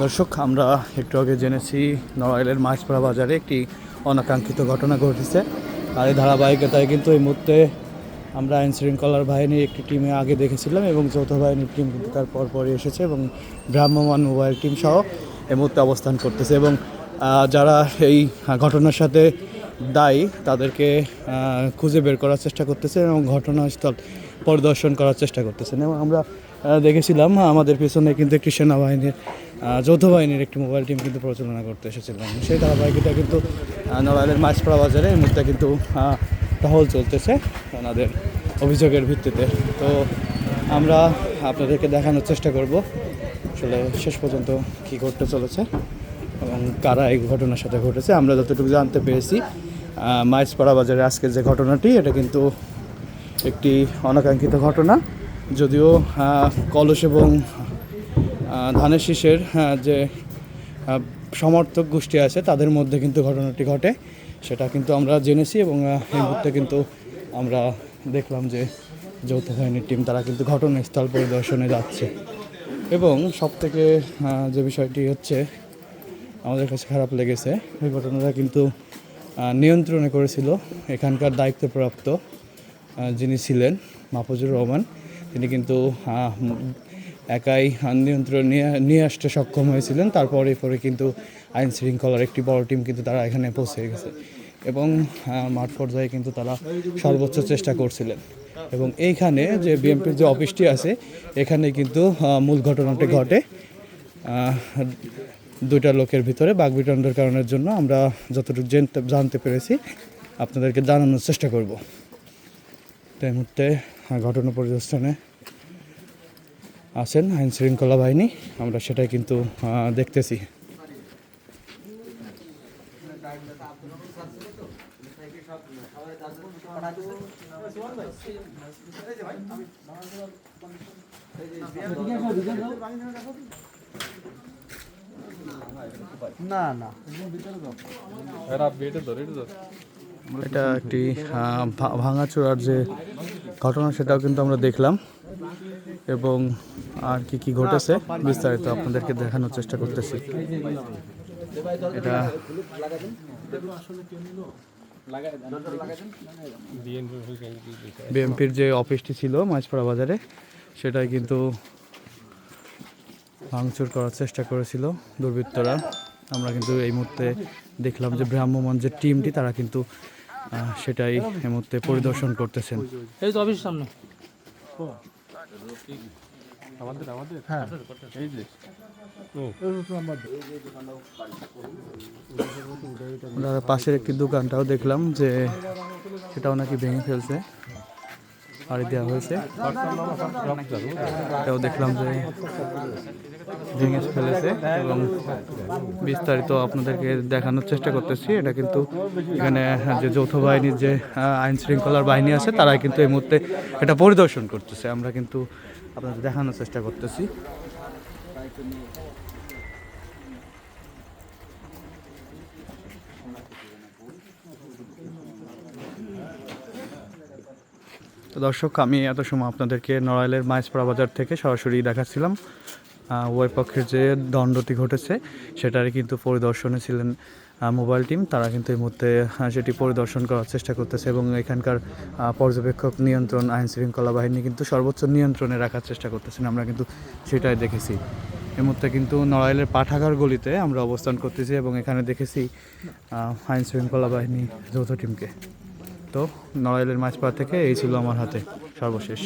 দর্শক, আমরা একটু আগে জেনেছি নড়াইলের মাছপাড়া বাজারে একটি অনাকাঙ্ক্ষিত ঘটনা ঘটেছে। আর এই ধারাবাহিকতায় কিন্তু এই মুহূর্তে আমরা আইন শৃঙ্খলার বাহিনীর একটি টিমে আগে দেখেছিলাম এবং যৌথ বাহিনীর টিম কিন্তু তার পরপরই এসেছে এবং ভ্রাম্যমান মোবাইল টিম সহ এই মুহূর্তে অবস্থান করতেছে এবং যারা এই ঘটনার সাথে দায়ী তাদেরকে খুঁজে বের করার চেষ্টা করতেছে এবং ঘটনাস্থল পরিদর্শন করার চেষ্টা করতেছেন এবং আমরা দেখেছিলাম আমাদের পেছনে কিন্তু একটি সেনাবাহিনীর যৌথ বাহিনীর একটি মোবাইল টিম কিন্তু পরিচালনা করতে এসেছিলাম সেই ধারাবাহিকতা কিন্তু নড়াইলের মাছপাড়া বাজারে এই মুহূর্তে কিন্তু টহল চলতেছে ওনাদের অভিযোগের ভিত্তিতে। তো আমরা আপনাদেরকে দেখানোর চেষ্টা করব আসলে শেষ পর্যন্ত কী ঘটতে চলেছে এবং কারা এই ঘটনার সাথে ঘটেছে। আমরা যতটুকু জানতে পেরেছি আহ, মাইজপাড়া বাজারে আজকের যে ঘটনাটি এটা কিন্তু একটি অনাকাঙ্ক্ষিত ঘটনা। যদিও কলস এবং ধানের শীষের যে সমর্থক গোষ্ঠী আছে তাদের মধ্যে কিন্তু ঘটনাটি ঘটে। সেটা কিন্তু আমরা জেনেছি এবং এই মুহূর্তে কিন্তু আমরা দেখলাম যে যৌথ বাহিনীর টিম তারা কিন্তু ঘটনাস্থল পরিদর্শনে যাচ্ছে। এবং সবথেকে আহ, যে বিষয়টি হচ্ছে আমাদের কাছে খারাপ লেগেছে ওই ঘটনাটা কিন্তু নিয়ন্ত্রণে করেছিল এখানকার দায়িত্বপ্রাপ্ত যিনি ছিলেন মাহফুজুর রহমান, তিনি কিন্তু একাই নিয়ন্ত্রণ নিয়ে নিয়ে আসতে সক্ষম হয়েছিলেন। তারপরে পরে কিন্তু আইন শৃঙ্খলার একটি বড় টিম কিন্তু তারা এখানে পৌঁছে গেছে। এবং মাঠ পর্যায়ে কিন্তু তারা সর্বোচ্চ চেষ্টা করছিলেন। এবং এইখানে যে বিএনপির যে অফিসটি আছে, এখানে কিন্তু মূল ঘটনাটি ঘটে। দুইটা লোকের ভিতরে বাঘ বাগবিটন্ডের কারণের জন্য আমরা যতটুকু জানতে- পেরেছি, আপনাদেরকে জানানোর চেষ্টা করব। এই মুহূর্তে ঘটনা পরিদর্শনে আছেন আইন শৃঙ্খলা বাহিনী। আমরা সেটাই কিন্তু দেখতেছি। না না। এটা একটি ভা- ভাঙাচোরার যে ঘটনা সেটাও কিন্তু আমরা দেখলাম। এবং আর কি কি ঘটেছে বিস্তারিত আপনাদেরকে দেখানোর চেষ্টা করতেছি। এটা বিএমপির যে অফিসটি ছিল মাছপাড়া বাজারে সেটাই কিন্তু ভাঙচুর করার চেষ্টা করেছিল দুর্বৃত্তরা। আমরা কিন্তু এই মুহূর্তে দেখলাম যে ভ্রাম্যমান যে টিমটি তারা কিন্তু সেটাই এই মুহূর্তে পরিদর্শন করতেছেন। এই তো অফিস সামনে। আমরা পাশের একটি দোকানটাও দেখলাম যে সেটাও নাকি ভেঙে ফেলছে। পাড়ি দেওয়া হয়েছে। এটাও দেখলাম যে ভেঙে ফেলেছে এবং বিস্তারিত আপনাদেরকে দেখানোর চেষ্টা করতেছি। এটা কিন্তু এখানে যে যৌথ বাহিনীর যে আইন শৃঙ্খলার বাহিনী আছে, তারাই কিন্তু এই মুহূর্তে এটা পরিদর্শন করতেছে। আমরা কিন্তু আপনাদের দেখানোর চেষ্টা করতেছি। তো দর্শক, আমি এত সময় আপনাদেরকে নড়াইলের মাইজপাড়া বাজার থেকে সরাসরি দেখাচ্ছিলাম। উভয় পক্ষের যে দণ্ডটি ঘটেছে, সেটারই কিন্তু পরিদর্শনে ছিলেন মোবাইল টিম। তারা কিন্তু এই মুহূর্তে সেটি পরিদর্শন করার চেষ্টা করতেছে এবং এখানকার পর্যবেক্ষক নিয়ন্ত্রণ, আইন শৃঙ্খলা বাহিনী কিন্তু সর্বোচ্চ নিয়ন্ত্রণে রাখার চেষ্টা করতেছেন। আমরা কিন্তু সেটাই দেখেছি। এই মুহূর্তে কিন্তু নড়াইলের পাঠাগার গলিতে আমরা অবস্থান করতেছি এবং এখানে দেখেছি আইন শৃঙ্খলা বাহিনী যৌথ টিমকে। তো নড়াইলের মাছপাড়া থেকে এই ছিল আমার হাতে সর্বশেষ।